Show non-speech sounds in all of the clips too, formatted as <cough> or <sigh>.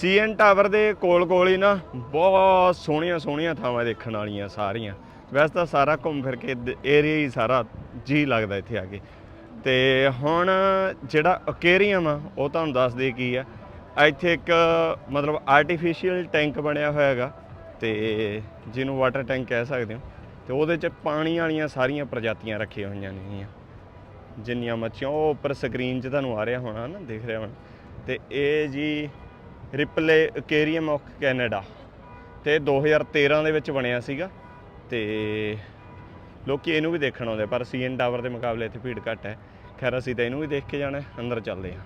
CN tower ਦੇ ਕੋਲ ਕੋਲ ਹੀ ਨਾ ਬਹੁਤ ਸੋਹਣੀਆਂ ਸੋਹਣੀਆਂ ਥਾਵਾਂ ਦੇਖਣ ਵਾਲੀਆਂ ਸਾਰੀਆਂ। ਵੈਸੇ ਤਾਂ ਸਾਰਾ ਘੁੰਮ ਫਿਰ ਕੇ ਏਰੀਆ ਹੀ ਸਾਰਾ ਜੀ ਲੱਗਦਾ ਇੱਥੇ ਆ ਕੇ। ਤੇ ਹੁਣ ਜਿਹੜਾ ਅਕੇਰੀਅਮ ਆ, ਉਹ ਤੁਹਾਨੂੰ ਦੱਸ ਦੇ ਕੀ ਆ। ਇੱਥੇ ਇੱਕ, ਮਤਲਬ ਆਰਟੀਫੀਸ਼ੀਅਲ ਟੈਂਕ ਬਣਿਆ ਹੋਇਆ ਹੈਗਾ। ਤੇ ਜਿਹਨੂੰ ਵਾਟਰ ਟੈਂਕ ਕਹਿ ਸਕਦੇ ਹੋ। ਤੇ ਉਹਦੇ 'ਚ ਪਾਣੀ ਵਾਲੀਆਂ ਸਾਰੀਆਂ ਪ੍ਰਜਾਤੀਆਂ ਰੱਖੀਆਂ ਹੋਈਆਂ ਨੇਗੀਆਂ ਜਿੰਨੀਆਂ ਮੱਛੀਆਂ, ਉਹ ਉੱਪਰ ਸਕਰੀਨ 'ਚ ਤੁਹਾਨੂੰ ਆ ਰਿਹਾ ਹੋਣਾ ਨਾ, ਦਿਖ ਰਿਹਾ ਹੋਣਾ ਤੇ ਇਹ ਜੀ ਰਿਪਲੇ ਐਕੁਆਰੀਅਮ ਆਫ ਕੈਨੇਡਾ ਤੇ 2013 ਦੇ ਵਿੱਚ ਬਣਿਆ ਸੀਗਾ ਤੇ ਲੋਕੀ ਇਹਨੂੰ ਵੀ ਦੇਖਣ ਆਉਂਦੇ ਪਰ ਸੀਐਨ ਟਾਵਰ ਦੇ ਮੁਕਾਬਲੇ ਇੱਥੇ ਭੀੜ ਘੱਟ ਹੈ। ਖੈਰ ਅਸੀਂ ਤਾਂ ਇਹਨੂੰ ਵੀ ਦੇਖ ਕੇ ਜਾਣਾ ਹੈ। ਅੰਦਰ ਚੱਲਦੇ ਹਾਂ।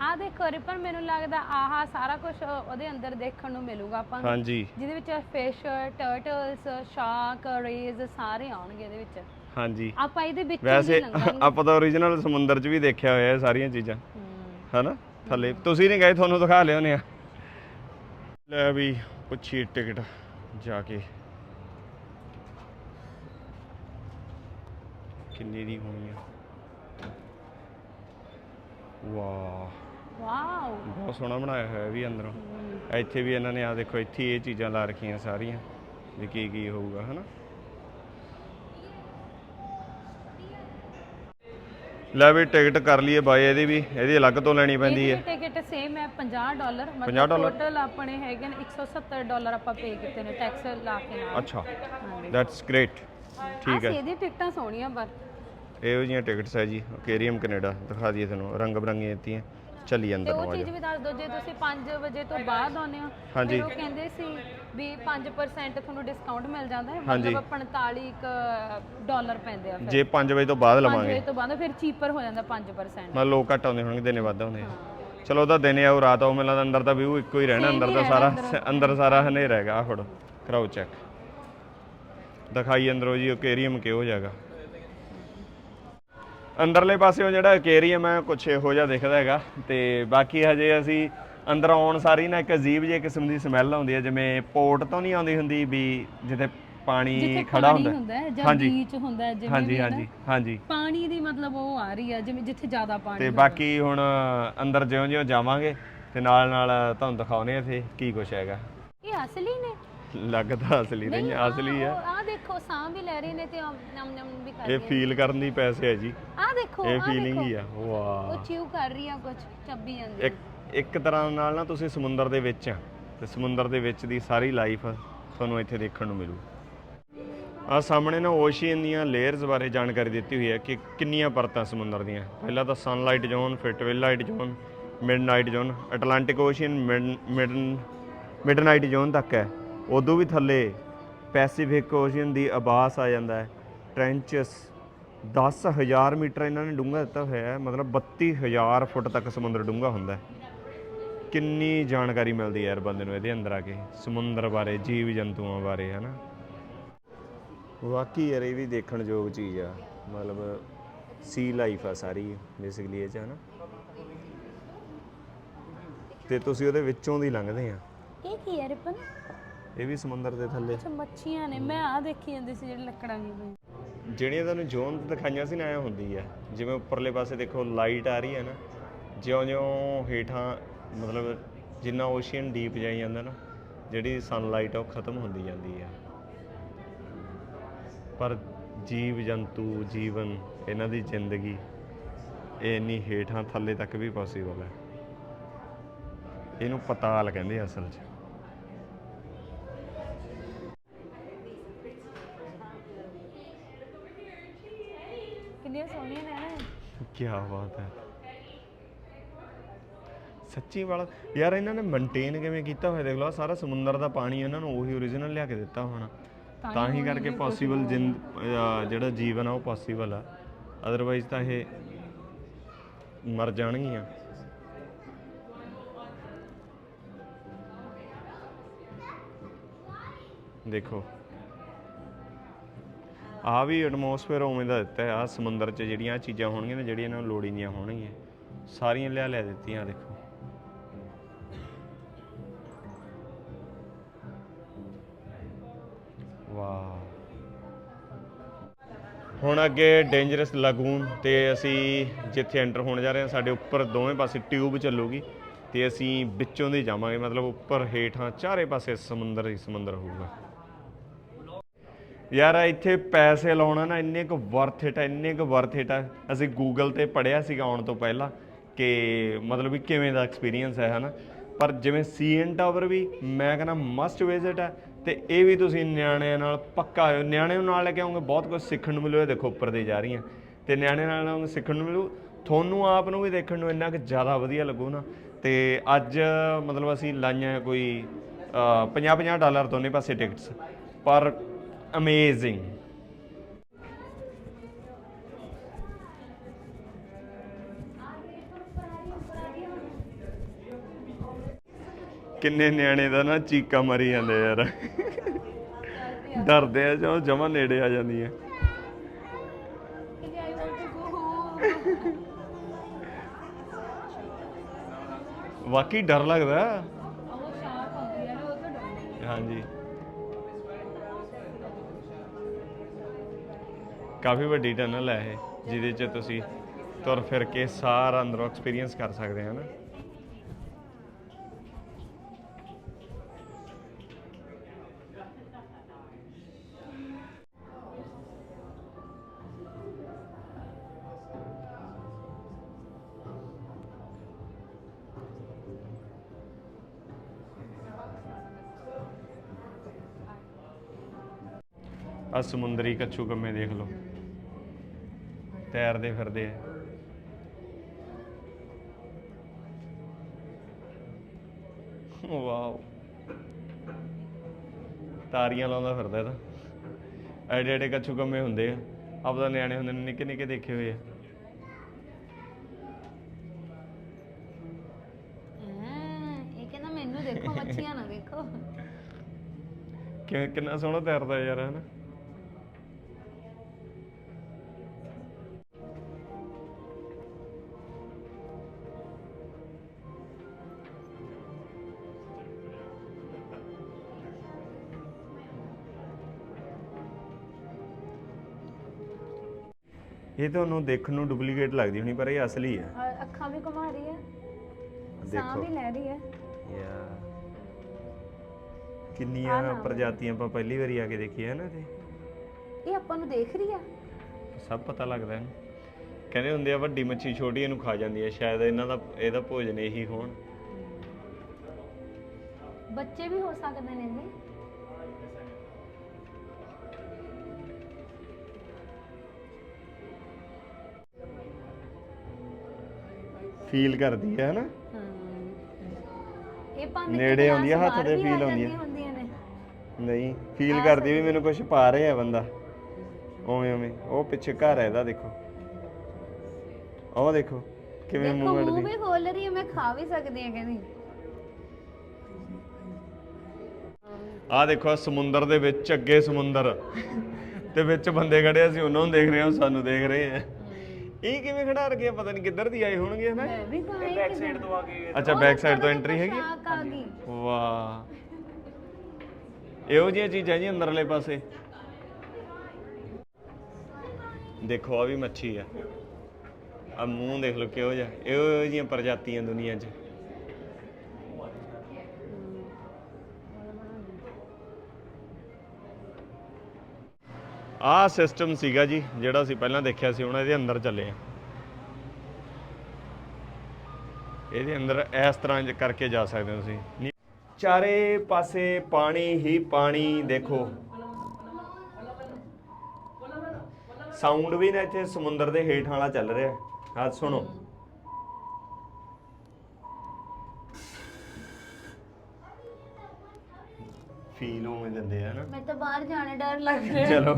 ਆ ਦੇਖੋ ਰਿਪਨ ਮੈਨੂੰ ਲੱਗਦਾ ਆਹਾ ਸਾਰਾ ਕੁਝ ਉਹਦੇ ਅੰਦਰ ਦੇਖਣ ਨੂੰ ਮਿਲੂਗਾ ਆਪਾਂ ਨੂੰ। ਹਾਂਜੀ। ਜਿਹਦੇ ਵਿੱਚ ਫਿਸ਼ ਟਰਟਲਸ ਸ਼ਾਰਕ ਰੇਜ਼ ਸਾਰੇ ਆਉਣਗੇ ਇਹਦੇ ਵਿੱਚ। ਹਾਂਜੀ। ਆਪਾਂ ਇਹਦੇ ਵਿੱਚੋਂ ਵੈਸੇ ਆਪਾਂ ਤਾਂ ਓਰੀਜਨਲ ਸਮੁੰਦਰ 'ਚ ਵੀ ਦੇਖਿਆ ਹੋਇਆ ਇਹ ਸਾਰੀਆਂ ਚੀਜ਼ਾਂ। ਹਨਾ? ਥੱਲੇ। ਤੁਸੀਂ ਨਹੀਂ ਗਏ ਤੁਹਾਨੂੰ ਦਿਖਾ ਲਿਆਉਂਦੇ ਆ। ਲੈ ਵੀ ਪੁੱਛੀ ਟਿਕਟ ਜਾ ਕੇ। ਕਿੰਨੀ ਦੀ ਹੋਣੀ ਆ? ਵਾਹ। ਵਾਓ। ਬਹੁਤ ਸੋਹਣਾ ਬਣਾਇਆ ਹੋਇਆ ਵੀ ਅੰਦਰੋਂ। ਇੱਥੇ ਵੀ ਇਹਨਾਂ ਨੇ ਆ ਦੇਖੋ ਇੱਥੇ ਇਹ ਚੀਜ਼ਾਂ ਲਾ ਰੱਖੀਆਂ ਸਾਰੀਆਂ ਵੀ ਕੀ ਕੀ ਹੋਊਗਾ ਹਨਾ? ਲੈ ਵੀ ਟਿਕਟ ਕਰ ਲਈਏ ਬਾਈ ਇਹਦੀ ਵੀ ਇਹਦੀ ਅਲੱਗ ਤੋਂ ਲੈਣੀ ਪੈਂਦੀ ਹੈ। ਟਿਕਟ ਸੇਮ ਹੈ 50 ਡਾਲਰ 50 ਮਤਲਬ ਡਾਲਰ? ਟੋਟਲ ਆਪਣੇ ਹੈਗੇ ਨੇ 170 ਡਾਲਰ ਆਪਾਂ ਪੇ ਕੀਤੇ ਨੇ ਟੈਕਸ ਲਾ ਕੇ ਨਾਲ। ਅੱਛਾ ਦੈਟਸ ਗ੍ਰੇਟ ਠੀਕ ਹੈ। ਇਹਦੀ ਟਿਕਟਾਂ ਸੋਹਣੀਆਂ ਪਰ ਇਹੋ ਜਿਹੀਆਂ ਟਿਕਟਸ ਹੈ ਜੀ ਓਕੇਰੀਅਮ ਕੈਨੇਡਾ ਦਿਖਾ ਦਈਏ ਤੁਹਾਨੂੰ ਰੰਗ ਬਰੰਗੀਆਂ ਦਿੱਤੀਆਂ। ਚੱਲੀ ਤੇ ਅੰਦਰ ਉਹ ਨੂੰ ਆ ਚੀਜ਼ ਜਾਓ ਵੀ ਦੱਸ ਦਿਓ ਜੇ ਤੁਸੀਂ 5 ਵਜੇ ਤੋਂ ਬਾਅਦ ਆਉਂਦੇ ਹੋ ਹਾਂਜੀ। ਫਿਰ ਉਹ ਕਹਿੰਦੇ ਸੀ ਵੀ 5% ਤੁਹਾਨੂੰ ਡਿਸਕਾਊਂਟ ਮਿਲ ਜਾਂਦਾ ਹੈ ਹਾਂਜੀ। ਮਤਲਬ 45 ਕੁ ਡਾਲਰ ਪੈਂਦੇ ਆ ਫਿਰ। ਜੇ 5 ਵਜੇ ਤੋਂ ਬਾਅਦ 5 ਲਵਾਂਗੇ। ਵਜੇ ਤੋਂ ਬਾਅਦ ਫਿਰ ਚੀਪਰ ਹੋ ਜਾਂਦਾ 5% ਮਤਲਬ ਲੋਕ ਘੱਟ ਆਉਂਦੇ ਹੋਣਗੇ ਦਿਨੇ ਵੱਧ ਆਉਂਦੇ ਆ। ਚਲੋ ਉਹਦਾ ਦਿਨੇ ਆਉ ਰਾਤ ਆਉ ਮੈਨੂੰ ਲੱਗਦਾ ਅੰਦਰ ਦਾ ਵਿਊ ਇੱਕੋ ਹੀ ਰਹਿਣਾ Same ਅੰਦਰ ਹੀ ਦਾ ਸਾਰਾ ਅੰਦਰ। ਅੰਦਰ ਸਾਰਾ ਹਨੇਰਾ ਹੈਗਾ। ਆਹ ਫੜੋ ਕਰਾਓ ਚੈੱਕ ਦਿਖਾਈ ਅੰਦਰੋਂ ਜੀ ਓਕੇਰੀਅਮ ਕਿਹੋ ਜਾਗਾ ਅੰਦਰਲੇ ਪਾਸਿਓਂ ਜਿਹੜਾ ਓਕੇਰੀਅਮ ਹੈ ਕੁਛ ਇਹੋ ਜਿਹਾ ਦਿਖਦਾ ਹੈਗਾ। ਤੇ ਬਾਕੀ ਹਜੇ ਅਸੀਂ ਅੰਦਰ ਆਉਣ ਸਾਰੀ ਨਾ ਇੱਕ ਅਜੀਬ ਜਿਹੀ ਕਿਸਮ ਦੀ ਸਮੈਲ ਆਉਂਦੀ ਹੈ ਜਿਵੇਂ ਪੋਰਟ ਤੋਂ ਨਹੀਂ ਆਉਂਦੀ ਹੁੰਦੀ ਵੀ ਜਿੱਥੇ ਪਾਣੀ ਖੜਾ ਹੁੰਦਾ ਹੈ। ਜਾਂ। ਬੀਚ ਹੁੰਦਾ ਹੈ ਜਿਵੇਂ ਹਾਂਜੀ ਹਾਂਜੀ ਹਾਂਜੀ। ਪਾਣੀ ਦੀ ਮਤਲਬ ਉਹ ਆ ਰਹੀ ਹੈ ਜਿਵੇਂ ਜਿੱਥੇ ਜ਼ਿਆਦਾ ਪਾਣੀ ਤੇ। ਬਾਕੀ ਹੁਣ ਅੰਦਰ ਜਿਉਂ-ਜਿਉਂ ਜਾਵਾਂਗੇ ਤੇ ਨਾਲ ਨਾਲ ਤੁਹਾਨੂੰ ਦਿਖਾਉਨੇ ਆ ਇੱਥੇ ਕੀ ਕੁਛ ਹੈਗਾ। ਇਹ ਅਸਲੀ ਨੇ? ਲੱਗਦਾ ਅਸਲੀ ਨਹੀਂ ਆਹ ਅਸਲੀ ਹੈ। ਉਹ- ਆਹ ਦੇਖੋ ਸਾਹ ਵੀ ਲੈ ਰਹੇ ਨੇ ਤੇ ਨਮ ਨਮ ਵੀ ਕਰ ਇਹ ਰਹੇ ਫੀਲ ਕਰਨ ਦੀ ਪੈਸੇ ਹੈ ਜੀ। ਆਹ ਦੇਖੋ ਇਹ ਆਹ ਫੀਲਿੰਗ ਦੇਖੋ ਹੀ ਆ ਵਾਹ। ਉਹ ਚਿਊ ਕਰ ਰਹੀ ਆ ਕੁਝ ਚੱਬੀ ਜਾਂਦੀ ਆ। ਇੱਕ ਇੱਕ ਤਰ੍ਹਾਂ ਨਾਲ ਨਾ ਤੁਸੀਂ ਸਮੁੰਦਰ ਦੇ ਵਿੱਚ ਆ ਤੇ ਸਮੁੰਦਰ ਦੇ ਵਿੱਚ ਦੀ ਸਾਰੀ ਲਾਈਫ ਤੁਹਾਨੂੰ ਇੱਥੇ ਦੇਖਣ ਨੂੰ ਮਿਲੂ। ਆ ਸਾਹਮਣੇ ਨਾ ਓਸ਼ੀਅਨ ਦੀਆਂ ਲੇਅਰਸ ਬਾਰੇ ਜਾਣਕਾਰੀ ਦਿੱਤੀ ਹੋਈ ਹੈ ਕਿ ਕਿੰਨੀਆਂ ਪਰਤਾਂ ਸਮੁੰਦਰ ਦੀਆਂ। ਪਹਿਲਾਂ ਤਾਂ ਸਨਲਾਈਟ ਜ਼ੋਨ ਫਿਰ twilight zone midnight zone Atlantic ocean maiden midnight zone ਤੱਕ ਹੈ। ਉਦੋਂ ਵੀ ਥੱਲੇ ਪੈਸੀਫਿਕ ਓਸ਼ੀਅਨ ਦੀ ਆਬਾਸ ਆ ਜਾਂਦਾ ਹੈ। ਟ੍ਰੈਂਚਸ 10000 ਮੀਟਰ ਇਹਨਾਂ ਨੇ ਡੂੰਘਾ ਦਿੱਤਾ ਹੋਇਆ ਹੈ। ਮਤਲਬ 32000 ਫੁੱਟ ਤੱਕ ਸਮੁੰਦਰ ਡੂੰਘਾ ਹੁੰਦਾ ਹੈ। ਕਿੰਨੀ ਜਾਣਕਾਰੀ ਮਿਲਦੀ ਹੈ ਯਾਰ ਬੰਦੇ ਨੂੰ ਇਹਦੇ ਅੰਦਰ ਆ ਕੇ ਸਮੁੰਦਰ ਬਾਰੇ ਜੀਵ ਜੰਤੂਆਂ ਬਾਰੇ ਹਨਾ? ਵਾਕਈ ਯਾਰ ਇਹ ਵੀ ਦੇਖਣ ਯੋਗ ਚੀਜ਼ ਆ। ਮਤਲਬ ਸੀ ਲਾਈਫ ਆ ਸਾਰੀ ਬੇਸਿਕਲੀ ਇਹ ਚ ਹਨਾ? ਤੇ ਤੁਸੀਂ ਉਹਦੇ ਵਿੱਚੋਂ ਦੀ ਲੰਘਦੇ ਆ। ਇਹ ਕੀ ਹੈ ਰਿਪਨ? ਇਹ ਵੀ ਸਮੁੰਦਰ ਦੇ ਥੱਲੇ। ਅੱਛਾ ਮੱਛੀਆਂ ਨੇ। ਮੈਂ ਆ ਦੇਖੀ ਜਾਂਦੀ ਸੀ ਜਿਹੜੀ ਲੱਕੜਾਂ ਦੀ ਜਿਹੜੀਆਂ ਤੁਹਾਨੂੰ ਜ਼ੋਨ ਦਿਖਾਈਆਂ ਸੀ ਨਾ ਐ ਹੁੰਦੀ ਹੈ ਜਿਵੇਂ ਉੱਪਰਲੇ ਪਾਸੇ ਦੇਖੋ ਲਾਈਟ ਆ ਰਹੀ ਹੈ ਨਾ ਜਿਉਂ-ਜਿਉਂ ਹੇਠਾਂ ਮਤਲਬ ਜਿੰਨਾ ਓਸ਼ੀਅਨ ਡੀਪ ਜਾਈ ਜਾਂਦਾ ਨਾ ਜਿਹੜੀ ਸਨਲਾਈਟ ਉਹ ਖਤਮ ਹੁੰਦੀ ਜਾਂਦੀ ਹੈ ਪਰ ਜੀਵ ਜੰਤੂ ਜੀਵਨ ਇਹਨਾਂ ਦੀ ਜ਼ਿੰਦਗੀ ਇਹ ਇੰਨੀ ਹੇਠਾਂ ਥੱਲੇ ਤੱਕ ਵੀ ਪੋਸੀਬਲ ਹੈ ਇਹਨੂੰ ਪਤਾਲ ਕਹਿੰਦੇ ਅਸਲ 'ਚ। ਕਿੰਨੀਆਂ ਸੋਹਣੀਆਂ ਨੇ ਨਾ। ਕੀ ਬਾਤ ਹੈ। ਸੱਚੀ ਵਾਲਾ ਯਾਰ ਇਹਨਾਂ ਨੇ ਮੇਨਟੇਨ ਕਿਵੇਂ ਕੀਤਾ ਹੋਇਆ ਦੇਖ ਲਓ ਆਹ ਸਾਰਾ ਸਮੁੰਦਰ ਦਾ ਪਾਣੀ ਇਹਨਾਂ ਨੂੰ ਉਹੀ ਓਰੀਜਨਲ ਲਿਆ ਕੇ ਦਿੱਤਾ ਹੋਣਾ। ਤਾਂ ਹੀ ਕਰਕੇ ਪੋਸੀਬਲ ਜਿਹੜਾ ਜੀਵਨ ਆ ਉਹ ਪੋਸੀਬਲ ਆ। ਅਦਰਵਾਈਜ਼ ਤਾਂ ਇਹ ਮਰ ਜਾਣਗੀਆਂ। ਦੇਖੋ। ਆ ਵੀ ਐਟਮੋਸਫੇਅਰ ਉਵੇਂ ਦਾ ਦਿੱਤਾ ਹੈ ਆ ਸਮੁੰਦਰ 'ਚ ਜਿਹੜੀਆਂ ਚੀਜ਼ਾਂ ਹੋਣਗੀਆਂ ਨੇ ਜਿਹੜੀਆਂ ਇਹਨਾਂ ਨੂੰ ਲੋੜੀਂਦੀਆਂ ਹੋਣਗੀਆਂ। ਸਾਰੀਆਂ ਲਿਆ ਲੈ ਦਿੱਤੀਆਂ ਦੇਖੋ। ਵਾਹ। ਹੁਣ ਅੱਗੇ ਡੇਂਜਰਸ ਲਗੂਨ ਤੇ ਅਸੀਂ ਜਿੱਥੇ ਐਂਟਰ ਹੋਣ ਜਾ ਰਹੇ ਹਾਂ, ਸਾਡੇ ਉੱਪਰ ਦੋਵੇਂ ਪਾਸੇ ਟਿਊਬ ਚੱਲੂਗੀ ਤੇ ਅਸੀਂ ਵਿੱਚੋਂ ਦੀ ਜਾਵਾਂਗੇ, ਮਤਲਬ ਉੱਪਰ ਹੇਠਾਂ ਚਾਰੇ ਪਾਸੇ ਸਮੁੰਦਰ ਹੀ ਸਮੁੰਦਰ ਹੋਊਗਾ। ਯਾਰ ਇੱਥੇ ਪੈਸੇ ਲਾਉਣਾ ਨਾ ਇੰਨੇ ਕੁ ਵਰਥ ਇਟ ਇੰਨੇ ਕੁ ਵਰਥ ਇਟ ਅਸੀਂ ਗੂਗਲ ਤੇ ਪੜਿਆ ਸੀਗਾ ਆਉਣ ਤੋਂ ਪਹਿਲਾਂ ਕਿ ਮਤਲਬ ਵੀ ਕਿਵੇਂ ਦਾ ਐਕਸਪੀਰੀਅੰਸ ਹੈ, ਹਨਾ? ਪਰ ਜਿਵੇਂ ਸੀਐਨ ਟਾਵਰ ਵੀ ਮੈਂ ਕਹਿੰਦਾ ਮਸਟ ਵਿਜ਼ਿਟ ਹੈ ਤੇ ਇਹ ਵੀ ਤੁਸੀਂ ਨਿਆਣਿਆਂ ਨਾਲ ਪੱਕਾ ਆਇਓ ਨਿਆਣਿਆਂ ਨੂੰ ਨਾਲ ਲੈ ਕੇ ਆਉਂਗੇ, ਬਹੁਤ ਕੁਝ ਸਿੱਖਣ ਨੂੰ ਮਿਲੂ, ਇਹ ਦੇਖੋ ਉੱਪਰ ਦੀ ਜਾ ਰਹੀਆਂ। ਤੇ ਨਿਆਣਿਆਂ ਨਾਲ ਆਉਂਗੇ, ਸਿੱਖਣ ਨੂੰ ਮਿਲੂ। ਤੁਹਾਨੂੰ ਆਪ ਨੂੰ ਵੀ ਦੇਖਣ ਨੂੰ ਇੰਨਾ ਕਿ ਜ਼ਿਆਦਾ ਵਧੀਆ ਲੱਗੂ ਨਾ। ਤੇ ਅੱਜ ਮਤਲਬ ਅਸੀਂ ਲਾਈਆਂ ਕੋਈ 50-50 ਡਾਲਰ ਦੋਨੇ ਪਾਸੇ ਟਿਕਟਸ ਪਰ ਅਮੇਜ਼ਿੰਗ ਕਿੰਨੇ ਨਿਆਣੇ ਦਾ ਨਾ ਚੀਕਾਂ ਮਰੀ ਜਾਂਦੇ ਯਾਰ। ਡਰਦੇ ਆ ਜਦੋਂ ਜਮਾ ਨੇੜੇ ਆ ਜਾਂਦੀਆਂ। ਵਾਕਈ ਡਰ ਲੱਗਦਾ। ਉਹ ਸ਼ਾਰਪ ਹੁੰਦੀ ਹੈ ਨਾ ਉਹ ਤੋਂ ਡਰਦੀ ਹਾਂਜੀ। ਕਾਫੀ ਵੱਡੀ ਟਨਲ ਹੈ ਇਹ, ਜਿਹਦੇ 'ਚ ਤੁਸੀਂ ਤੁਰ ਫਿਰ ਕੇ ਸਾਰਾ ਅੰਦਰੋਂ ਐਕਸਪੀਰੀਅੰਸ ਕਰ ਸਕਦੇ ਹੋ ਨਾ। ਆ ਸਮੁੰਦਰੀ ਕੱਛੂ ਕੰਮੇ ਦੇਖ ਲਓ। ਤੈਰਦੇ ਫਿਰਦੇ ਆ। ਵਾਓ। ਤਾਰੀਆਂ ਲਾਉਂਦਾ ਫਿਰਦਾ ਇਹ ਤਾਂ। ਐਡੇ ਐਡੇ ਕੱਛੂ ਕੰਮੇ ਹੁੰਦੇ ਆ। ਆਪਦਾ ਨਿਆਣੇ ਹੁੰਦੇ ਨੇ ਨਿੱਕੇ ਨਿੱਕੇ ਦੇਖੇ ਹੋਏ ਆ। ਹਾਂ ਇਹ ਕਹਿੰਦਾ ਮੈਨੂੰ ਦੇਖੋ ਮੱਛੀਆਂ ਨਾ ਦੇਖੋ। ਕਿ ਕਿੰਨਾ ਸੋਹਣਾ ਤੈਰਦਾ ਯਾਰ ਹਨਾ ਇਹ ਤੁਹਾਨੂੰ ਦੇਖਣ ਨੂੰ ਡੁਪਲੀਕੇਟ ਲੱਗਦੀ ਹੋਣੀ ਪਰ ਇਹ ਅਸਲੀ ਹੈ। ਔਰ ਅੱਖਾਂ ਵੀ ਘੁਮਾ ਰਹੀ ਹੈ। ਸਾਹ ਦੇਖੋ ਵੀ ਲੈ ਰਹੀ ਹੈ। ਯਾ। ਆਹ ਕਿੰਨੀਆਂ। ਪ੍ਰਜਾਤੀਆਂ ਆਪਾਂ ਪਹਿਲੀ ਵਾਰੀ ਆ ਕੇ ਦੇਖੀਆਂ ਹੈ ਨਾ ਤੇ ਇਹ ਆਪਾਂ ਨੂੰ ਦੇਖ ਰਹੀ ਆ। ਸਭ ਪਤਾ ਲੱਗਦਾ ਇਹਨੂੰ ਕਹਿੰਦੇ ਹੁੰਦੇ ਆ ਵੱਡੀ ਮੱਛੀ ਛੋਟੀ ਇਹਨੂੰ ਖਾ ਜਾਂਦੀ ਹੈ। ਸ਼ਾਇਦ ਇਹਨਾਂ ਦਾ ਇਹਦਾ ਭੋਜਨ ਇਹੀ ਹੋਣ। ਬੱਚੇ ਵੀ ਹੋ ਸਕਦੇ ਨੇ ਜੀ। ਫੀਲ ਕਰਦੀ ਹੈ ਹਨਾ? ਇਹ ਭਾਵੇਂ ਨੇੜੇ ਆਉਂਦੀ ਆ, ਹੱਥ ਤੇ feel ਆਉਂਦੀ ਨੇ। ਨਹੀਂ ਫੀਲ ਕਰਦੀ ਵੀ ਮੈਨੂੰ ਕੁਝ ਪਾ ਰਿਹਾ ਬੰਦਾ। ਓਵੇਂ ਓਵੇਂ ਉਹ ਪਿੱਛੇ ਘਰ ਹੈ ਇਹਦਾ ਦੇਖੋ। ਉਹ ਦੇਖੋ ਕਿਵੇਂ ਦੇਖੋ ਮੂਵਮੈਂਟ ਮੂੰਹ ਵੀ ਖੋਲ ਰਹੀ ਹੈ ਮੈਂ ਖਾ ਵੀ ਸਕਦੀ ਹਾਂ ਕਹਿੰਦੀ। ਆਹ ਦੇਖੋ ਆਹ ਸਮੁੰਦਰ ਦੇ ਵਿੱਚ ਅੱਗੇ ਸਮੁੰਦਰ। ਤੇ ਵਿੱਚ ਬੰਦੇ ਖੜੇ ਆ, ਅਸੀਂ ਉਹਨਾਂ ਨੂੰ ਦੇਖ ਰਹੇ ਹਾਂ ਉਹ ਸਾਨੂੰ ਦੇਖ ਰਹੇ ਆ ਇਹ ਕਿਵੇਂ ਖੜਾ ਰਗੇ ਪਤਾ ਨਹੀਂ ਕਿੱਧਰ ਦੀ ਆਏ ਹੋਣਗੇ ਹਨਾ? ਮੈਂ ਵੀ ਤਾਂ ਬੈਕ ਸਾਈਡ ਤੋਂ ਆ ਗਈ ਅੱਛਾ ਬੈਕ ਸਾਈਡ ਤੋਂ ਐਂਟਰੀ ਹੈਗੀ? ਆ? ਆ ਗਈ। ਵਾਹ। ਇਹੋ ਜਿਹੀਆਂ ਚੀਜ਼ਾਂ ਜੀ ਅੰਦਰਲੇ ਪਾਸੇ। ਦੇਖੋ ਆ ਵੀ ਮੱਛੀ ਆ। ਆ ਮੂੰਹ ਦੇਖ ਲਓ ਕਿਹੋ ਜਿਹਾ। ਇਹੋ ਜਿਹੀਆਂ ਪ੍ਰਜਾਤੀਆਂ ਦੁਨੀਆ 'ਚ। ਆਹ ਸਿਸਟਮ ਸੀਗਾ ਜੀ ਜਿਹੜਾ ਅਸੀਂ ਪਹਿਲਾਂ ਦੇਖਿਆ ਸੀ ਹੁਣ ਇਹਦੇ ਅੰਦਰ ਚੱਲੇ ਆ ਇਹਦੇ ਅੰਦਰ ਇਸ ਤਰ੍ਹਾਂ ਕਰਕੇ ਜਾ ਸਕਦੇ ਹੋ ਤੁਸੀਂ। ਚਾਰੇ ਪਾਸੇ ਪਾਣੀ ਹੀ ਪਾਣੀ ਦੇਖੋ। ਸਾਊਂਡ ਵੀ ਨਾ ਇੱਥੇ ਸਮੁੰਦਰ ਦੇ ਹੇਠ ਵਾਲਾ ਚੱਲ ਰਿਹਾ। ਹਾਂ ਸੁਣੋ। ਫੀਲ ਉਵੇਂ ਦਿੰਦੇ ਆ ਨਾ। ਮੈਂ ਤਾਂ ਬਾਹਰ ਜਾਣੇ ਡਰ ਲੱਗ ਰਿਹਾ। ਚਲੋ।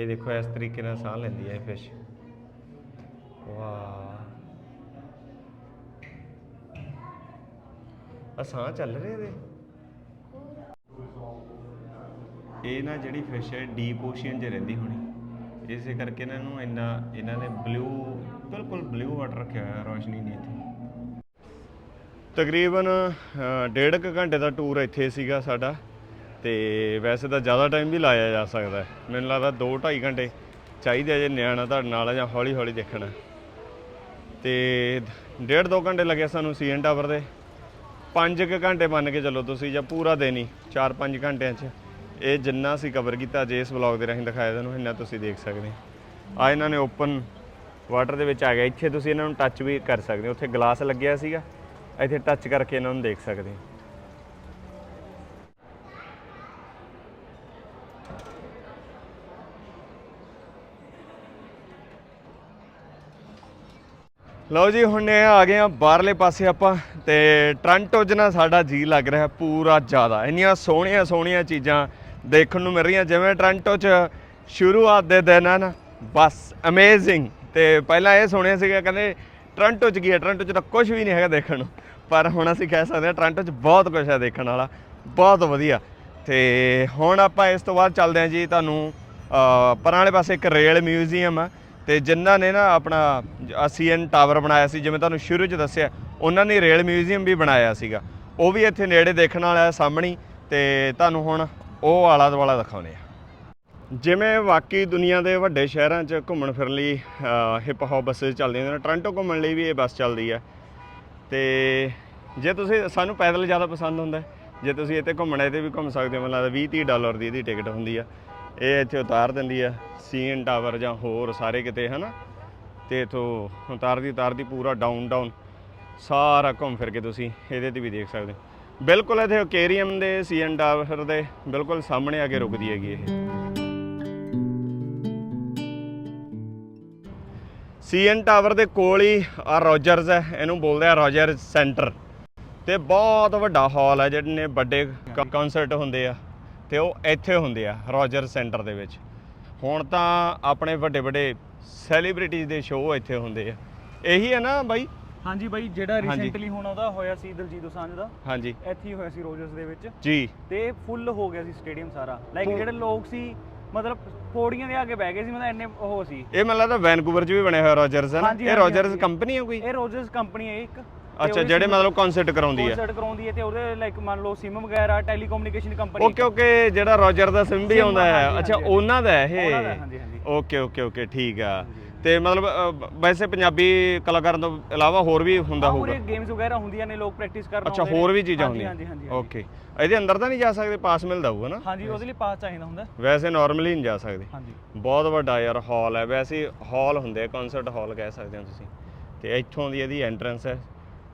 ਇਹ ਦੇਖੋ, ਇਸ ਤਰੀਕੇ ਨਾਲ ਸਾਹ ਲੈਂਦੀ ਹੈ ਇਹ ਫਿਸ਼ ਵਾਹ। ਆ ਸਾਹ ਚੱਲ ਰਹੇ ਇਹਦੇ? ਇਹ ਨਾ ਜਿਹੜੀ ਫਿਸ਼ ਹੈ ਡੀਪ ਓਸ਼ੀਅਨ 'ਚ ਰਹਿੰਦੀ ਹੋਣੀ। ਇਸੇ ਕਰਕੇ ਇਹਨਾਂ ਨੂੰ ਇੰਨਾ, ਇਹਨਾਂ ਨੇ ਬਲੂ ਬਿਲਕੁਲ ਬਲੂ ਵਾਟਰ ਰੱਖਿਆ ਹੋਇਆ, ਰੋਸ਼ਨੀ ਨਹੀਂ ਇੱਥੇ। ਤਕਰੀਬਨ ਡੇਢ ਕੁ ਘੰਟੇ ਦਾ ਟੂਰ ਇੱਥੇ ਸੀਗਾ ਸਾਡਾ। ਤੇ ਵੈਸੇ ਤਾਂ ਜ਼ਿਆਦਾ ਟਾਈਮ ਵੀ ਲਾਇਆ ਜਾ ਸਕਦਾ ਹੈ। ਮੈਨੂੰ ਲੱਗਦਾ 2 2.5 ਘੰਟੇ ਚਾਹੀਦੇ ਆ ਜੇ ਨਿਆਣਾ ਤੁਹਾਡੇ ਨਾਲ ਜਾਂ ਹੌਲੀ ਹੌਲੀ ਦੇਖਣਾ। ਤੇ ਡੇਢ 2 ਘੰਟੇ ਲੱਗੇ ਸਾਨੂੰ ਸੀਐਨ ਟਾਵਰ ਦੇ। 5 ਕੁ ਘੰਟੇ ਮੰਨ ਕੇ ਚੱਲੋ ਤੁਸੀਂ ਜਾਂ ਪੂਰਾ ਦਿਨ ਹੀ 4-5 ਘੰਟਿਆਂ 'ਚ ਇਹ ਜਿੰਨਾ ਅਸੀਂ ਕਵਰ ਕੀਤਾ ਜੇ ਇਸ ਵਲੌਗ ਦੇ ਰਾਹੀਂ ਦਿਖਾਇਆ ਤੁਹਾਨੂੰ, ਇੰਨਾ ਤੁਸੀਂ ਦੇਖ ਸਕਦੇ ਆ ਇਹਨਾਂ ਨੇ ਓਪਨ ਵਾਟਰ ਦੇ ਵਿੱਚ ਆ ਗਿਆ। ਇੱਥੇ ਤੁਸੀਂ ਇਹਨਾਂ ਨੂੰ ਟੱਚ ਵੀ ਕਰ ਸਕਦੇ ਹੋ। ਉੱਥੇ ਗਲਾਸ ਲੱਗਿਆ ਸੀਗਾ। ਇੱਥੇ ਟੱਚ ਕਰਕੇ ਇਹਨਾਂ ਨੂੰ ਦੇਖ ਸਕਦੇ ਹੋ। ਲਓ ਜੀ, ਹੁਣ ਇਹ ਆ ਗਏ ਆ ਬਾਹਰਲੇ ਪਾਸੇ ਆਪਾਂ ਤੇ ਟ੍ਰਾਂਟੋ 'ਚ ਨਾ ਸਾਡਾ ਜੀ ਲੱਗ ਰਿਹਾ ਪੂਰਾ ਜ਼ਿਆਦਾ। ਇੰਨੀਆਂ ਸੋਹਣੀਆਂ ਸੋਹਣੀਆਂ ਚੀਜ਼ਾਂ ਦੇਖਣ ਨੂੰ ਮਿਲ ਰਹੀਆਂ, ਜਿਵੇਂ ਟ੍ਰਾਂਟੋ 'ਚ ਸ਼ੁਰੂਆਤ ਦੇ ਦਿਨ ਆ ਨਾ, ਬਸ ਅਮੇਜ਼ਿੰਗ ਤੇ ਪਹਿਲਾਂ ਇਹ ਸੁਣਿਆ ਸੀਗਾ, ਕਹਿੰਦੇ ਟ੍ਰਾਂਟੋ 'ਚ ਕੀ ਹੈ? ਟ੍ਰਾਂਟੋ 'ਚ ਤਾਂ ਕੁਝ ਵੀ ਨਹੀਂ ਹੈਗਾ ਦੇਖਣ ਨੂੰ। ਪਰ ਹੁਣ ਅਸੀਂ ਕਹਿ ਸਕਦੇ ਹਾਂ ਟ੍ਰਾਂਟੋ 'ਚ ਬਹੁਤ ਕੁਝ ਹੈ ਦੇਖਣ ਵਾਲਾ, ਬਹੁਤ ਵਧੀਆ। ਤੇ ਹੁਣ ਆਪਾਂ ਇਸ ਤੋਂ ਬਾਅਦ ਚੱਲਦੇ ਹਾਂ ਜੀ ਤੁਹਾਨੂੰ ਪਰਾਂ ਵਾਲੇ ਪਾਸੇ ਇੱਕ ਰੇਲ ਮਿਊਜ਼ੀਅਮ ਆ। ਤੇ ਜਿਨ੍ਹਾਂ ਨੇ ਨਾ ਆਪਣਾ ਸੀਐਨ ਟਾਵਰ ਬਣਾਇਆ ਸੀ, ਜਿਵੇਂ ਤੁਹਾਨੂੰ ਸ਼ੁਰੂ 'ਚ ਦੱਸਿਆ, ਉਹਨਾਂ ਨੇ ਰੇਲ ਮਿਊਜ਼ੀਅਮ ਵੀ ਬਣਾਇਆ ਸੀਗਾ। ਉਹ ਵੀ ਇੱਥੇ ਨੇੜੇ ਦੇਖਣ ਵਾਲਾ ਹੈ ਸਾਹਮਣੇ ਹੀ ਤੇ ਤੁਹਾਨੂੰ ਹੁਣ ਉਹ ਆਲਾ ਦੁਆਲਾ ਦਿਖਾਉਂਦੇ ਆ ਜਿਵੇਂ ਵਾਕਈ ਦੁਨੀਆ ਦੇ ਵੱਡੇ ਸ਼ਹਿਰਾਂ 'ਚ ਘੁੰਮਣ ਫਿਰਨ ਲਈ ਹਿਪ ਹੌਪ ਬੱਸਸ ਚੱਲਦੀਆਂ ਨੇ, ਟੋਰਾਂਟੋ ਘੁੰਮਣ ਲਈ ਵੀ ਇਹ ਬੱਸ ਚੱਲਦੀ ਹੈ। ਤੇ ਜੇ ਤੁਸੀਂ, ਸਾਨੂੰ ਪੈਦਲ ਜ਼ਿਆਦਾ ਪਸੰਦ ਹੁੰਦਾ ਜੇ ਤੁਸੀਂ ਇੱਥੇ ਘੁੰਮਣਾ ਇਹਦੇ ਵੀ ਘੁੰਮ ਸਕਦੇ ਹੋ, ਮੈਨੂੰ ਲੱਗਦਾ 20 30 ਡਾਲਰ ਦੀ ਇਹਦੀ ਟਿਕਟ ਹੁੰਦੀ ਆ। ਇਹ ਇੱਥੇ ਉਤਾਰ ਦਿੰਦੀ ਆ ਸੀਐਨ ਟਾਵਰ ਜਾਂ ਹੋਰ ਸਾਰੇ ਕਿਤੇ, ਹਨਾ? ਤੇ ਇਥੋਂ ਉਤਾਰਦੀ ਉਤਾਰਦੀ, ਪੂਰਾ ਡਾਊਨ ਡਾਊਨ ਸਾਰਾ ਘੁੰਮ ਫਿਰ ਕੇ ਤੁਸੀਂ ਇਹਦੇ ਤੇ ਵੀ ਦੇਖ ਸਕਦੇ ਹੋ। ਬਿਲਕੁਲ ਇੱਥੇ ਓਕੇਰੀਅਮ ਦੇ ਸੀਐਨ ਟਾਵਰ ਦੇ ਬਿਲਕੁਲ ਸਾਹਮਣੇ ਆ ਕੇ ਰੁਕਦੀ ਹੈਗੀ ਇਹ। ਸੀਐਨ ਟਾਵਰ ਦੇ ਕੋਲ ਹੀ ਆ ਰੋਜਰਸ ਹੈ, ਇਹਨੂੰ ਬੋਲਦੇ ਆ ਰੋਜਰਸ ਸੈਂਟਰ। ਤੇ ਬਹੁਤ ਵੱਡਾ ਹਾਲ ਹੈ, ਜਿਹੜੇ ਨੇ ਵੱਡੇ ਕਨਸਰਟ ਹੁੰਦੇ ਆ। ਤੇ ਉਹ ਇੱਥੇ ਹੁੰਦੇ ਆ ਰੋਜਰਸ ਸੈਂਟਰ ਦੇ ਵਿੱਚ। ਹੁਣ ਤਾਂ ਆਪਣੇ ਵੱਡੇ ਵੱਡੇ ਸੈਲੀਬ੍ਰਿਟੀਜ਼ ਦੇ ਸ਼ੋਅ ਇੱਥੇ ਹੁੰਦੇ ਆ। ਇਹੀ ਹੈ ਨਾ ਬਾਈ? ਹਾਂਜੀ ਬਾਈ ਜਿਹੜਾ ਹਾਂਜੀ। ਰੀਸੈਂਟਲੀ ਹੁਣ ਉਹਦਾ ਹੋਇਆ ਸੀ ਦਲਜੀਤ ਦੋਸਾਂਝ ਦਾ। ਹਾਂਜੀ। ਇੱਥੇ ਹੀ ਹੋਇਆ ਸੀ ਰੋਜਰਸ ਦੇ ਵਿੱਚ। ਜੀ। ਤੇ ਫੁੱਲ ਹੋ ਗਿਆ ਸੀ ਸਟੇਡੀਅਮ ਸਾਰਾ। ਲਾਈਕ ਜਿਹੜੇ ਲੋਕ ਸੀ ਮਤਲਬ ਪੌੜੀਆਂ ਦੇ ਅੱਗੇ ਬਹਿ ਗਏ ਸੀ ਮਤਲਬ ਇੰਨੇ ਉਹ ਸੀ। ਇਹ ਮੈਨੂੰ ਲੱਗਦਾ ਵੈਨਕੂਵਰ 'ਚ ਵੀ ਬਣਿਆ ਹੋਇਆ ਰੋਜਰਸ ਹੈ ਨਾ? ਹਾਂਜੀ, ਇਹ ਹਾਂਜੀ, ਰੋਜਰਸ ਹਾਂਜੀ। ਕੰਪਨੀ ਹੈ ਕੋਈ? ਇਹ ਰੋਜਰਸ ਕੰਪਨੀ ਹੈ ਇੱਕ ਅੱਛਾ ਜਿਹੜੇ ਮਤਲਬ ਕਨਸਰਟ ਕਰਾਉਂਦੀ ਹੈ ਕਨਸਰਟ ਕਰਾਉਂਦੀ ਹੈ ਤੇ ਉਹਦੇ ਲਾਈਕ ਮੰਨ ਲਓ ਸਿਮ ਵਗੈਰਾ ਟੈਲੀਕਮਿਊਨੀਕੇਸ਼ਨ ਕੰਪਨੀ ਓਕੇ ਓਕੇ ਜਿਹੜਾ ਰੋਜਰ ਦਾ ਸਿਮ ਵੀ Sim, ਆਉਂਦਾ ਹੈ। ਅੱਛਾ ਹਾਂਜੀ, ਉਹਨਾਂ ਦਾ ਹੈ ਉਹਨਾਂ ਦਾ, ਇਹ ਹਾਂਜੀ, ਹਾਂਜੀ। ਓਕੇ ਓਕੇ ਓਕੇ ਠੀਕ ਆ। ਤੇ ਮਤਲਬ ਅ, ਵੈਸੇ ਪੰਜਾਬੀ ਕਲਾਕਾਰਾਂ ਤੋਂ ਇਲਾਵਾ ਹੋਰ ਵੀ ਹੁੰਦਾ ਹੋਊਗਾ? ਗੇਮਸ ਵਗੈਰਾ ਹੁੰਦੀਆਂ ਨੇ ਲੋਕ ਪ੍ਰੈਕਟਿਸ ਕਰਨ ਅੱਛਾ ਆਉਂਦੇ ਨੇ। ਹੋਰ ਵੀ ਚੀਜ਼ਾਂ ਹਾਂਜੀ, ਹੁੰਦੀਆਂ। ਹਾਂਜੀ ਹਾਂਜੀ ਓਕੇ। ਇਹਦੇ ਅੰਦਰ ਤਾਂ ਨਹੀਂ ਜਾ ਸਕਦੇ ਪਾਸ ਮਿਲਦਾ ਹੋਊਗਾ ਨਾ? ਹਾਂਜੀ ਉਹਦੇ ਲਈ ਪਾਸ ਚਾਹੀਦਾ ਹੁੰਦਾ। ਵੈਸੇ ਨਾਰਮਲੀ ਨਹੀਂ ਜਾ ਸਕਦੇ। ਹਾਂਜੀ। ਬਹੁਤ ਵੱਡਾ ਯਾਰ ਹਾਲ ਹੈ। ਵੈਸੇ ਹਾਲ ਹੁੰਦੇ ਆ ਕਨਸਰਟ ਹਾਲ ਕਹਿ ਸਕਦੇ ਹੋ ਤੁਸੀਂ। ਤੇ ਇੱਥੋਂ ਦੀ ਇਹਦੀ ਐਂਟਰੈਂਸ ਹੈ।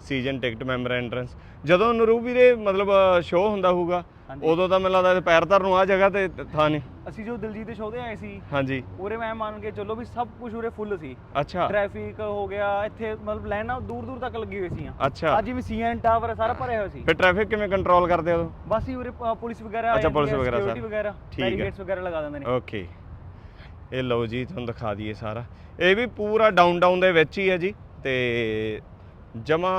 ਸੀਜ਼ਨ ਟਿਕਟ ਮੈਂਬਰ ਐਂਟਰੈਂਸ ਜਦੋਂ ਨਰੂਪ ਵੀਰੇ ਮਤਲਬ ਸ਼ੋਅ ਹੁੰਦਾ ਹੋਊਗਾ ਹਾਂਜੀ। ਉਦੋਂ ਤਾਂ ਮੈਨੂੰ ਲੱਗਦਾ ਪੈਰ ਧਰਨ ਨੂੰ ਆ ਜਗ੍ਹਾ ਤੇ ਥਾਂ ਨਹੀਂ। ਅਸੀਂ ਜੋ ਦਿਲਜੀਤ ਦੇ ਸ਼ੋਅ ਤੇ ਆਏ ਸੀ ਹਾਂਜੀ। ਉਰੇ ਮੈਂ ਮੰਨ ਕੇ ਚੱਲੋ ਵੀ ਸਭ ਕੁਝ ਉਰੇ ਫੁੱਲ ਸੀ। ਅੱਛਾ। ਟ੍ਰੈਫਿਕ ਹੋ ਗਿਆ ਇੱਥੇ ਮਤਲਬ ਲਾਈਨਾਂ ਦੂਰ ਦੂਰ ਤੱਕ ਲੱਗੀ ਹੋਈ ਸੀ ਅੱਛਾ। ਅੱਜ ਵੀ ਸੀਐਨ ਟਾਵਰ ਸਾਰਾ ਭਰਿਆ ਹੋਇਆ ਸੀ। ਫਿਰ ਟ੍ਰੈਫਿਕ ਕਿਵੇਂ ਕੰਟਰੋਲ ਕਰਦੇ ਹੋ ਬਸ ਹੀ ਉਰੇ ਪ- ਪੁਲਿਸ ਵਗੈਰਾ ਅੱਛਾ, ਪੁਲਿਸ ਵਗੈਰਾ security ਸਰ। ਵਗੈਰਾ ਠੀਕ ਹੈ। ਬੈਰੀਕੇਡਸ ਵਗੈਰਾ ਲਗਾ ਦਿੰਦੇ ਨੇ। ਓਕੇ ਇਹ ਲਓ ਜੀ ਤੁਹਾਨੂੰ ਦਿਖਾ ਦਈਏ ਸਾਰਾ। ਇਹ ਵੀ ਪੂਰਾ ਡਾਊਨ ਡਾਊਨ ਦੇ ਵਿੱਚ ਹੀ ਹੈ ਜੀ ਤੇ ਜਮਾ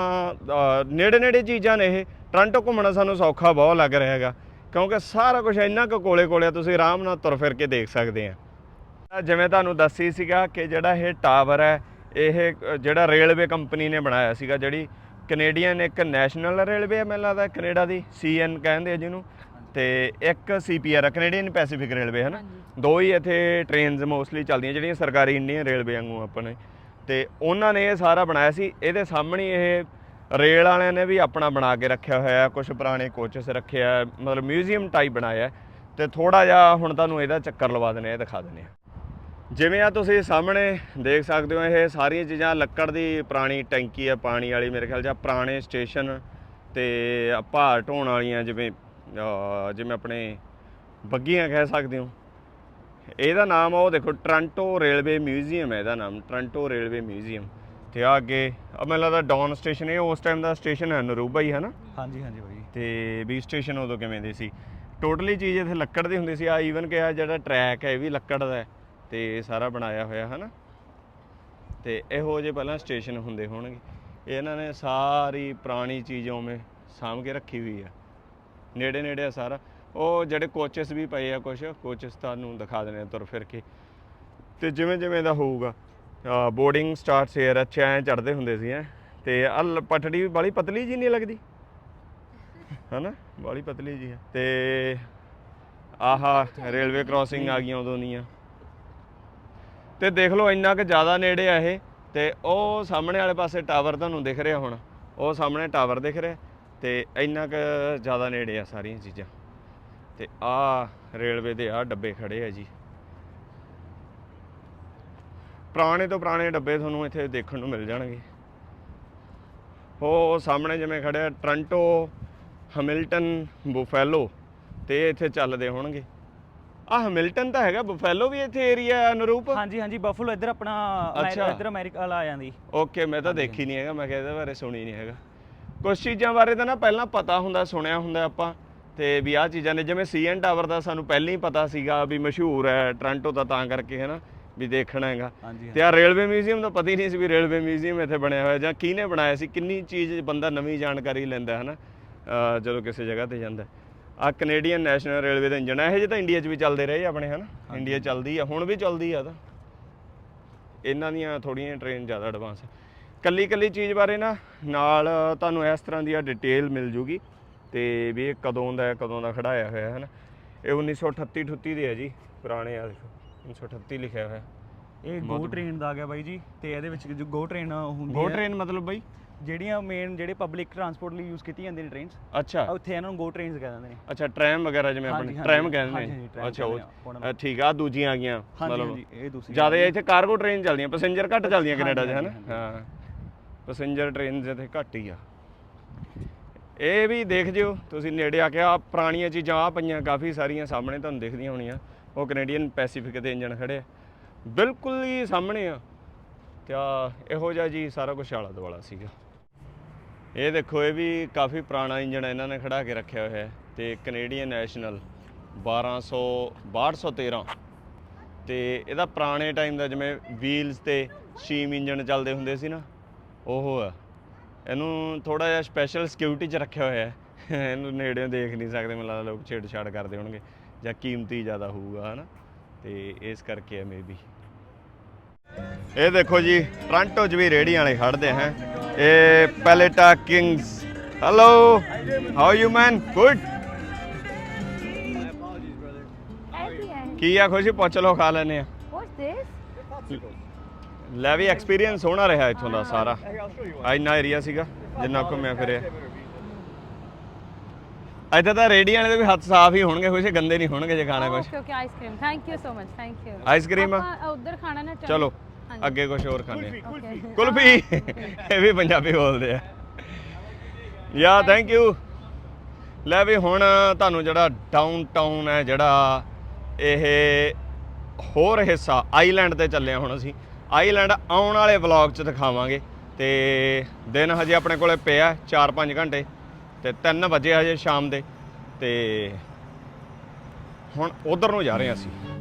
ਨੇੜੇ ਨੇੜੇ ਚੀਜ਼ਾਂ ਨੇ ਇਹ। ਟ੍ਰਾਂਟੋ ਘੁੰਮਣਾ ਸਾਨੂੰ ਸੌਖਾ ਬਹੁਤ ਲੱਗ ਰਿਹਾ ਹੈਗਾ। ਕਿਉਂਕਿ ਸਾਰਾ ਕੁਝ ਇੰਨਾ ਕੁ ਕੋਲੇ ਕੋਲੇ ਆ, ਤੁਸੀਂ ਆਰਾਮ ਨਾਲ ਤੁਰ ਫਿਰ ਕੇ ਦੇਖ ਸਕਦੇ ਆ। ਜਿਵੇਂ ਤੁਹਾਨੂੰ ਦੱਸੀ ਸੀਗਾ ਕਿ ਜਿਹੜਾ ਇਹ ਟਾਵਰ ਹੈ ਇਹ ਜਿਹੜਾ ਰੇਲਵੇ ਕੰਪਨੀ ਨੇ ਬਣਾਇਆ ਸੀਗਾ ਜਿਹੜੀ ਕੈਨੇਡੀਅਨ ਇੱਕ ਨੈਸ਼ਨਲ ਰੇਲਵੇ ਹੈ ਮੈਨੂੰ ਲੱਗਦਾ ਕੈਨੇਡਾ ਦੀ ਸੀਐਨ ਕਹਿੰਦੇ ਆ ਜਿਹਨੂੰ। ਤੇ ਇੱਕ ਸੀਪੀਆਰ ਹੈ ਕੈਨੇਡੀਅਨ ਪੈਸੀਫਿਕ ਰੇਲਵੇ ਹੈ ਨਾ ਦੋ ਹੀ ਇੱਥੇ ਟ੍ਰੇਨਸ ਮੋਸਟਲੀ ਚੱਲਦੀਆਂ ਜਿਹੜੀਆਂ ਸਰਕਾਰੀ ਇੰਡੀਅਨ ਰੇਲਵੇ ਵਾਂਗੂ ਆਪਣੇ ਤੇ ਉਹਨਾਂ ਨੇ ਇਹ ਸਾਰਾ ਬਣਾਇਆ ਸੀ। ਇਹਦੇ ਸਾਹਮਣੇ ਇਹ ਰੇਲ ਵਾਲਿਆਂ ਨੇ ਵੀ ਆਪਣਾ ਬਣਾ ਕੇ ਰੱਖਿਆ ਹੋਇਆ ਹੈ ਕੁਝ ਪੁਰਾਣੇ ਕੋਚਸ ਰੱਖਿਆ ਹੈ, ਮਤਲਬ ਮਿਊਜ਼ੀਅਮ ਟਾਈਪ ਬਣਾਇਆ ਹੈ। ਤੇ ਥੋੜਾ ਜਿਹਾ ਹੁਣ ਤੁਹਾਨੂੰ ਇਹਦਾ ਚੱਕਰ ਲਵਾ ਦਿੰਦੇ ਆ ਇਹ ਦਿਖਾ ਦਿੰਦੇ ਆ ਜਿਵੇਂ ਆ ਤੁਸੀਂ ਸਾਹਮਣੇ ਦੇਖ ਸਕਦੇ ਹੋ ਇਹ ਸਾਰੀਆਂ ਚੀਜ਼ਾਂ ਲੱਕੜ ਦੀ ਪੁਰਾਣੀ ਟੈਂਕੀ ਹੈ ਪਾਣੀ ਵਾਲੀ ਮੇਰੇ ਖਿਆਲ 'ਚ ਪੁਰਾਣੇ ਸਟੇਸ਼ਨ ਤੇ ਭਾਰ ਢੋਣ ਵਾਲੀਆਂ ਜਿਵੇਂ ਜਿਵੇਂ ਆਪਣੇ ਬੱਗੀਆਂ ਕਹਿ ਸਕਦੇ ਹੋ। ਇਹਦਾ ਨਾਮ ਆ ਉਹ ਦੇਖੋ ਟ੍ਰਾਂਟੋ ਰੇਲਵੇ ਮਿਊਜ਼ੀਅਮ ਹੈ ਇਹਦਾ ਨਾਮ ਟ੍ਰਾਂਟੋ ਰੇਲਵੇ ਮਿਊਜ਼ੀਅਮ ਤੇ ਆ ਅੱਗੇ ਆ ਮੈਨੂੰ ਲੱਗਦਾ ਡੌਨ ਸਟੇਸ਼ਨ ਇਹ ਉਸ ਟਾਈਮ ਦਾ ਸਟੇਸ਼ਨ ਹੈ ਨਰੂਬਾ ਹੀ ਹੈ ਨਾ ਹਾਂਜੀ ਹਾਂਜੀ ਬਾਈ। ਤੇ ਵੀ ਸਟੇਸ਼ਨ ਉਦੋਂ ਕਿਵੇਂ ਦੇ ਸੀ। ਟੋਟਲੀ ਚੀਜ਼ ਇੱਥੇ ਲੱਕੜ ਦੀ ਹੁੰਦੀ ਸੀ। ਆ ਈਵਨ ਕਿ ਆ ਜਿਹੜਾ ਟਰੈਕ ਹੈ ਇਹ ਵੀ ਲੱਕੜ ਦਾ ਹੈ ਤੇ ਸਾਰਾ ਬਣਾਇਆ ਹੋਇਆ ਹੈ ਨਾ ਤੇ ਇਹੋ ਜਿਹੇ ਪਹਿਲਾਂ ਸਟੇਸ਼ਨ ਹੁੰਦੇ ਹੋਣਗੇ। ਇਹਨਾਂ ਨੇ ਸਾਰੀ ਪੁਰਾਣੀ ਚੀਜ਼ ਉਵੇਂ ਸਾਂਭ ਕੇ ਰੱਖੀ ਹੋਈ ਆ। ਨੇੜੇ ਨੇੜੇ ਆ ਸਾਰਾ। ਉਹ ਜਿਹੜੇ ਕੋਚਸ ਵੀ ਪਏ ਆ ਕੁਝ ਕੋਚਸ ਤੁਹਾਨੂੰ ਦਿਖਾ ਦੇਣੇ ਤੁਰ ਫਿਰ ਕੇ। ਤੇ ਜਿਵੇਂ ਜਿਵੇਂ ਦਾ ਹੋਊਗਾ ਬੋਰਡਿੰਗ ਸਟਾਰਟਸ ਏਅਰ ਅੱਛਾ ਐ ਚੜਦੇ ਹੁੰਦੇ ਸੀ ਐ। ਤੇ ਆ ਪਟੜੀ ਵਾਲੀ ਪਤਲੀ ਜੀ ਨਹੀਂ ਲੱਗਦੀ? ਹਨਾ? ਵਾਲੀ ਪਤਲੀ ਜੀ ਹੈ ਤੇ ਆਹਾ ਰੇਲਵੇ ਕ੍ਰਾਸਿੰਗ ਆ ਗਈਆਂ ਉਦੋਂ ਦੀਆਂ। ਤੇ ਦੇਖ ਲਓ ਇੰਨਾ ਕਿ ਜ਼ਿਆਦਾ ਨੇੜੇ ਆ ਇਹ। ਤੇ ਉਹ ਸਾਹਮਣੇ ਵਾਲੇ ਪਾਸੇ ਟਾਵਰ ਤੁਹਾਨੂੰ ਦਿਖ ਰਿਹਾ ਹੁਣ। ਉਹ ਸਾਹਮਣੇ ਟਾਵਰ ਦਿਖ ਰਿਹਾ। ਤੇ ਇੰਨਾ ਕਿ ਜ਼ਿਆਦਾ ਨੇੜੇ ਆ ਸਾਰੀਆਂ ਚੀਜ਼ਾਂ। ਤੇ ਆ ਰੇਲਵੇ ਦੇ ਆ ਡੱਬੇ ਖੜੇ ਆ ਜੀ। ਪੁਰਾਣੇ ਤੋਂ ਪੁਰਾਣੇ ਡੱਬੇ ਤੁਹਾਨੂੰ ਇੱਥੇ ਦੇਖਣ ਨੂੰ ਮਿਲ ਜਾਣਗੇ। ਉਹ ਸਾਹਮਣੇ ਜਿਵੇਂ ਖੜਿਆ ਟ੍ਰਾਂਟੋ ਹੈਮਿਲਟਨ ਬੁਫੈਲੋ ਤੇ ਇੱਥੇ ਚੱਲਦੇ ਹੋਣਗੇ। ਆ ਹੈਮਿਲਟਨ ਤਾਂ ਹੈਗਾ ਬੁਫੈਲੋ ਵੀ ਇੱਥੇ ਏਰੀਆ ਅਨੁਰੂਪ? ਹਾਂਜੀ ਹਾਂਜੀ ਬਫਲੋ ਇੱਧਰ ਆਪਣਾ। ਇੱਧਰ ਅਮਰੀਕਾ ਵਾਲਾ ਆ ਜਾਂਦੀ। ਓਕੇ ਮੈਂ ਤਾਂ ਦੇਖੀ ਨਹੀਂ ਹੈਗਾ ਮੈਂ ਕਿਹਾ ਇਹਦੇ ਬਾਰੇ ਸੁਣੀ ਨਹੀਂ ਹੈਗਾ। ਕੁਝ ਚੀਜ਼ਾਂ ਬਾਰੇ ਤਾਂ ਨਾ ਪਹਿਲਾਂ ਪਤਾ ਹੁੰਦਾ ਸੁਣਿਆ ਹੁੰਦਾ ਆਪਾਂ। ਤੇ ਵੀ ਆਹ ਚੀਜ਼ਾਂ ਨੇ ਜਿਵੇਂ ਸੀਐਨ ਟਾਵਰ ਦਾ ਸਾਨੂੰ ਪਹਿਲਾਂ ਹੀ ਪਤਾ ਸੀਗਾ ਵੀ ਮਸ਼ਹੂਰ ਹੈ ਟ੍ਰਾਂਟੋ ਦਾ ਤਾਂ ਕਰਕੇ ਹੈ ਨਾ ਵੀ ਦੇਖਣਾ ਹੈਗਾ। ਤੇ ਆ ਰੇਲਵੇ ਮਿਊਜ਼ੀਅਮ ਦਾ ਪਤਾ ਹੀ ਨਹੀਂ ਸੀ ਵੀ ਰੇਲਵੇ ਮਿਊਜ਼ੀਅਮ ਇੱਥੇ ਬਣਿਆ ਹੋਇਆ ਜਾਂ ਕਿਹਨੇ ਬਣਾਇਆ ਸੀ ਕਿੰਨੀ ਚੀਜ਼ ਬੰਦਾ ਨਵੀਂ ਜਾਣਕਾਰੀ ਲੈਂਦਾ ਹੈ ਨਾ ਜਦੋਂ ਕਿਸੇ ਜਗ੍ਹਾ ਤੇ ਜਾਂਦਾ ਆ ਕੈਨੇਡੀਅਨ ਨੈਸ਼ਨਲ ਰੇਲਵੇ ਦਾ ਇੰਜਨ ਹੈ ਇਹ ਜਿਹੇ ਤਾਂ ਇੰਡੀਆ 'ਚ ਵੀ ਚੱਲਦੇ ਰਹੇ ਆਪਣੇ ਹਨਾ ਇੰਡੀਆ ਚੱਲਦੀ ਆ ਹੁਣ ਵੀ ਚੱਲਦੀ ਆ ਤਾਂ। ਇਹਨਾਂ ਦੀਆਂ ਥੋੜੀਆਂ ਟ੍ਰੇਨ ਜ਼ਿਆਦਾ ਐਡਵਾਂਸ ਕੱਲੀ ਕੱਲੀ ਚੀਜ਼ ਬਾਰੇ ਨਾ ਨਾਲ ਤੁਹਾਨੂੰ ਇਸ ਤਰ੍ਹਾਂ ਦੀ ਆ ਡਿਟੇਲ ਮਿਲ ਜੂਗੀ। ਤੇ ਵੀ ਇਹ ਕਦੋਂ ਦਾ ਹੈ ਕਦੋਂ ਦਾ ਖੜਾਇਆ ਹੋਇਆ ਹੈ ਨਾ। ਇਹ 1938 38 ਦੇ ਹੈ ਜੀ ਪੁਰਾਣੇ ਆ ਦੇਖੋ 1938 ਲਿਖਿਆ ਹੋਇਆ। ਇਹ ਗੋ ਟ੍ਰੇਨ ਦਾ ਆ ਗਿਆ ਬਾਈ ਜੀ ਤੇ ਇਹਦੇ ਵਿੱਚ ਜੋ ਗੋ ਟ੍ਰੇਨ ਹੁੰਦੀ ਗੋ ਹੈ। ਟ੍ਰੇਨ ਮਤਲਬ ਬਈ ਜਿਹੜੀਆਂ ਮੇਨ ਜਿਹੜੇ ਪਬਲਿਕ ਟਰਾਂਸਪੋਰਟ ਲਈ ਯੂਜ਼ ਕੀਤੀਆਂ ਜਾਂਦੀਆਂ ਨੇ ਟ੍ਰੇਨਸ ਅੱਛਾ। ਉੱਥੇ ਇਹਨਾਂ ਨੂੰ ਗੋ ਟ੍ਰੇਨਸ ਕਹਿ ਦਿੰਦੇ ਨੇ। ਅੱਛਾ ਟ੍ਰੈਮ ਵਗੈਰਾ ਜਿਵੇਂ ਹਾਂਜੀ, ਆਪਣੇ ਹਾਂਜੀ, ਟ੍ਰੈਮ ਕਹਿੰਦੇ ਹਾਂਜੀ, ਹਾਂਜੀ, ਨੇ ਅੱਛਾ ਉਹ ਕਹਿੰਦੇ ਆ, ਉਹਨਾਂ ਅ, ਠੀਕ ਆ ਆਹ ਦੂਜੀਆਂ ਆ ਗਈਆਂ ਹਾਂਜੀ ਹਾਂਜੀ ਇਹ ਦੂਸਰੀ ਜ਼ਿਆਦਾ ਇੱਥੇ ਕਾਰਗੋ ਟ੍ਰੇਨ ਚੱਲਦੀਆਂ ਪੈਸੇਂਜਰ ਘੱਟ ਚੱਲਦੀਆਂ ਕੈਨੇਡਾ 'ਚ ਹਾਂਜੀ, ਹਨਾ ਹਾਂ। ਪੈਸੇਂਜਰ ਟ੍ਰੇਨ ਇੱਥੇ ਘੱਟ ਹੀ ਆ। ਇਹ ਵੀ ਦੇਖ ਜਿਓ, ਤੁਸੀਂ ਨੇੜੇ ਆ ਕੇ ਆ ਪੁਰਾਣੀਆਂ ਚੀਜ਼ਾਂ ਆ ਪਈਆਂ ਕਾਫੀ ਸਾਰੀਆਂ ਸਾਹਮਣੇ ਤੁਹਾਨੂੰ ਦਿਖਦੀਆਂ ਹੋਣੀਆਂ। ਉਹ ਕੈਨੇਡੀਅਨ ਪੈਸੀਫਿਕ ਦੇ ਇੰਜਣ ਖੜੇ ਆ। ਬਿਲਕੁਲ ਹੀ ਸਾਹਮਣੇ ਆ। ਤੇ ਇਹੋ ਜਿਹਾ ਜੀ ਸਾਰਾ ਕੁਝ ਆਲਾ ਦੁਆਲਾ ਸੀਗਾ। ਇਹ ਦੇਖੋ, ਇਹ ਵੀ ਕਾਫੀ ਪੁਰਾਣਾ ਇੰਜਣ ਇਹਨਾਂ ਨੇ ਖੜਾ ਕੇ ਰੱਖਿਆ ਹੋਇਆ ਹੈ। ਤੇ ਕੈਨੇਡੀਅਨ ਨੈਸ਼ਨਲ 1200 6213 ਤੇ ਇਹਦਾ ਪੁਰਾਣੇ ਟਾਈਮ ਦਾ ਜਿਵੇਂ ਵੀਲਸ ਤੇ ਸ਼ੀਮ ਇੰਜਣ ਚੱਲਦੇ ਹੁੰਦੇ ਸੀ ਨਾ, ਉਹ ਆ ਇਹਨੂੰ ਥੋੜਾ ਜਿਹਾ ਸਪੈਸ਼ਲ ਸਿਕਿਉਰਿਟੀ 'ਚ ਰੱਖਿਆ ਹੋਇਆ ਹੈ। <laughs> ਇਹਨੂੰ ਨੇੜਿਓਂ ਦੇਖ ਨਹੀਂ ਸਕਦੇ ਮੈਨੂੰ ਲੱਗਦਾ ਲੋਕ ਛੇੜਛਾੜ ਕਰਦੇ ਹੋਣਗੇ ਜਾਂ ਕੀਮਤੀ ਜ਼ਿਆਦਾ ਹੋਊਗਾ ਹਨਾ? ਤੇ ਇਸ ਕਰਕੇ ਹੈ ਮੇਬੀ ਇਹ ਦੇਖੋ ਜੀ ਟ੍ਰਾਂਟੋ 'ਚ ਵੀ ਰੇੜੀਆਂ ਵਾਲੇ ਖੜਦੇ ਹੈ। ਇਹ ਪੈਲੇਟਾ Kings hello how you man good ਕੀ ਆ ਖੁਸ਼ੀ? ਪੁੱਛ ਲਓ ਖਾ ਲੈਨੇ ਆ। ਵਾਟਸ ਲੈ ਵੀ ਐਕਸਪੀਰੀਅੰਸ ਸੋਹਣਾ ਰਿਹਾ ਇੱਥੋਂ ਦਾ ਸਾਰਾ। ਇੰਨਾ ਏਰੀਆ ਸੀਗਾ ਜਿੰਨਾ ਘੁੰਮਿਆ ਫਿਰਿਆ। ਇੱਥੇ ਤਾਂ ਰੇੜੀ ਵਾਲੇ ਦੇ ਵੀ ਹੱਥ ਸਾਫ਼ ਹੀ ਹੋਣਗੇ ਕੁਛ ਗੰਦੇ ਨਹੀਂ ਹੋਣਗੇ ਜੇ ਖਾਣਾ okay okay ice cream thank you so much thank you ice cream ਆਪਾਂ ਉਧਰ ਖਾਣਾ ਨਾ ਚਾਹ ਚਲੋ। ਅੱਗੇ ਕੁਝ ਹੋਰ ਖਾਣੇ ਕੁਲਫੀ। <laughs> ਇਹ ਵੀ ਪੰਜਾਬੀ ਬੋਲਦੇ ਆ। ਯਾ ਥੈਂਕ ਯੂ ਲੈ ਵੀ ਹੁਣ ਤੁਹਾਨੂੰ ਜਿਹੜਾ ਡਾਊਨ ਟਾਊਨ ਹੈ ਜਿਹੜਾ ਇਹ ਹੋਰ ਹਿੱਸਾ ਆਈਲੈਂਡ ਤੇ ਚੱਲੇ ਹੁਣ ਅਸੀਂ। ਆਈਲੈਂਡ ਆਉਣ ਵਾਲੇ ਵਲੌਗ 'ਚ ਦਿਖਾਵਾਂਗੇ। ਤੇ ਦਿਨ ਹਜੇ ਆਪਣੇ ਕੋਲੇ ਪਿਆ 4-5 ਘੰਟੇ। ਤੇ 3 ਵਜੇ ਹਜੇ ਸ਼ਾਮ ਦੇ। ਤੇ ਹੁਣ ਉਧਰ ਨੂੰ ਜਾ ਰਹੇ ਹਾਂ ਅਸੀਂ।